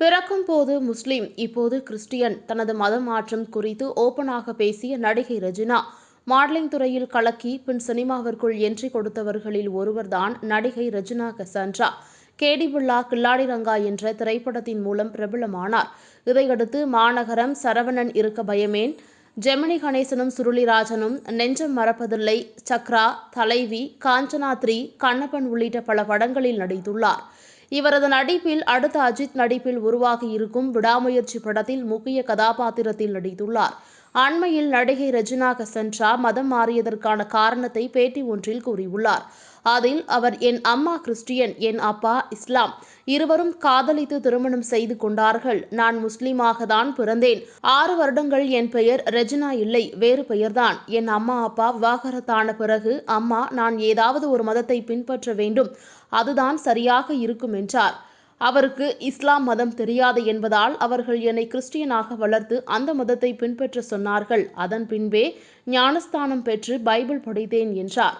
பிறக்கும் போது முஸ்லிம் இப்போது கிறிஸ்டியன். தனது மதம் மாற்றம் குறித்து ஓபனாக பேசிய நடிகை ரஜினா மாடலிங் துறையில் கலக்கி பின் சினிமாவிற்குள் என்ட்ரி கொடுத்தவர்களில் ஒருவர்தான் நடிகை ரஜினா கசான்ட்ரா. கேடி கில்லாடி ரங்கா என்ற திரைப்படத்தின் மூலம் பிரபலமானார். இதையடுத்து மாநகரம் சரவணன் இருக்க பயமேன் ஜெமினி கணேசனும் சுருளிராஜனும் நெஞ்சம் மறப்பதில்லை. சக்ரா தலைவி காஞ்சனா த்ரீ கண்ணப்பன் உள்ளிட்ட பல படங்களில் நடித்துள்ளார். இவரது நடிப்பில் அடுத்த அஜித் நடிப்பில் உருவாகி இருக்கும் விடாமுயற்சி படத்தில் முக்கிய கதாபாத்திரத்தில் நடித்துள்ளார். அண்மையில் நடிகை ரஜினா கசன்ட்ரா மதம் மாறியதற்கான காரணத்தை பேட்டி ஒன்றில் கூறியுள்ளார். அதில் அவர் என் அம்மா கிறிஸ்டியன் என் அப்பா இஸ்லாம். இருவரும் காதலித்து திருமணம் செய்து கொண்டார்கள். நான் முஸ்லீமாக தான் பிறந்தேன். ஆறு வருடங்கள் என் பெயர் ரெஜினா இல்லை வேறு பெயர்தான். என் அம்மா அப்பா விவாகரத்தான பிறகு அம்மா நான் ஏதாவது ஒரு மதத்தை பின்பற்ற வேண்டும். அதுதான் சரியாக இருக்கும் என்றார். அவருக்கு இஸ்லாம் மதம் தெரியாது என்பதால் அவர்கள் என்னை கிறிஸ்டியனாக வளர்த்து அந்த மதத்தை பின்பற்ற சொன்னார்கள். அதன் பின்பே ஞானஸ்தானம் பெற்று பைபிள் படித்தேன் என்றார்.